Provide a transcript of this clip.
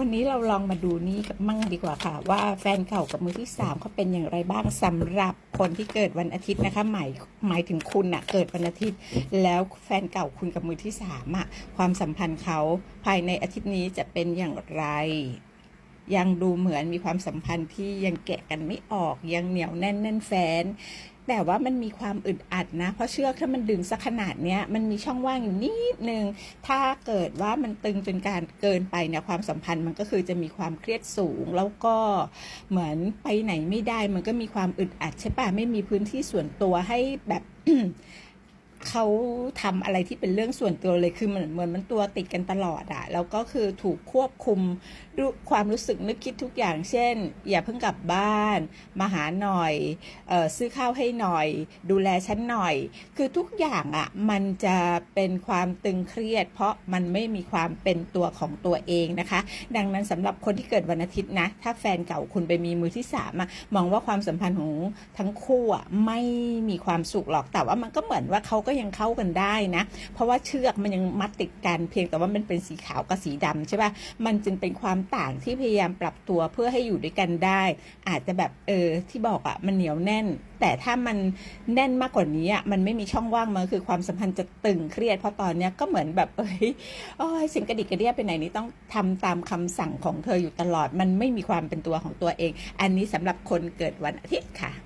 วันนี้เราลองมาดูนี่กับมั่งดีกว่าค่ะ ว่าแฟนเก่ากับมือที่สามเขาเป็นอย่างไรบ้างสำหรับคนที่เกิดวันอาทิตย์นะคะ หมายหมายถึงคุณอะเกิดวันอาทิตย์ แล้วแฟนเก่าคุณกับมือที่สามอะความสัมพันธ์เขาภายในอาทิตย์นี้จะเป็นอย่างไร ยังดูเหมือนมีความสัมพันธ์ที่ยังแกะกันไม่ออกยังเหนียวแน่นแน่นแฟน แต่ว่ามันมีความอึดอัดนะ เพราะเชือกถ้ามันดึงสักขนาดเนี้ยมันมีช่องว่างอยู่นิดนึง ถ้าเกิดว่ามันตึงจนการเกินไปเนี่ยความสัมพันธ์มันก็คือจะมีความเครียดสูง แล้วก็เหมือนไปไหนไม่ได้ มันก็มีความอึดอัดใช่ปะไม่มีพื้นที่ส่วนตัวให้แบบ เขาทำอะไรที่เป็นเรื่องส่วนตัวเลยคือเหมือนเหมือนมันตัวติดกันตลอดอะแล้วก็คือถูกควบคุมรูความรู้สึกนึกคิดทุกอย่าง เช่น อย่าเพิ่งกลับบ้าน มาหาหน่อยเออซื้อข้าวให้หน่อย ดูแลฉันหน่อย คือทุกอย่างอะมันจะเป็นความตึงเครียด เพราะมันไม่มีความเป็นตัวของตัวเองนะคะ ดังนั้นสำหรับคนที่เกิดวันอาทิตย์นะถ้าแฟนเก่าคุณไปมีมือที่สามอะมองว่าความสัมพันธ์ของทั้งคู่อะไม่มีความสุขหรอกแต่ว่ามันก็เหมือนว่าเขาก็ยังเข้ากันได้นะ เพราะว่าเชือกมันยังมัดติดกันเพียงแต่ว่ามันเป็นสีขาวกับสีดำใช่ป่ะมันจึงเป็นความต่างที่พยายามปรับตัวเพื่อให้อยู่ด้วยกันได้ อาจจะแบบเออที่บอกอะมันเหนียวแน่น แต่ถ้ามันแน่นมากกว่านี้อะมันไม่มีช่องว่างมันคือความสัมพันธ์จะตึงเครียดเพราะตอนเนี้ยก็เหมือนแบบเอ้ยโอ้ยสิ่งกระดิกกระเดียไปไหนนี่ต้องทำตามคำสั่งของเธออยู่ตลอด มันไม่มีความเป็นตัวของตัวเอง อันนี้สำหรับคนเกิดวันอาทิตย์ค่ะ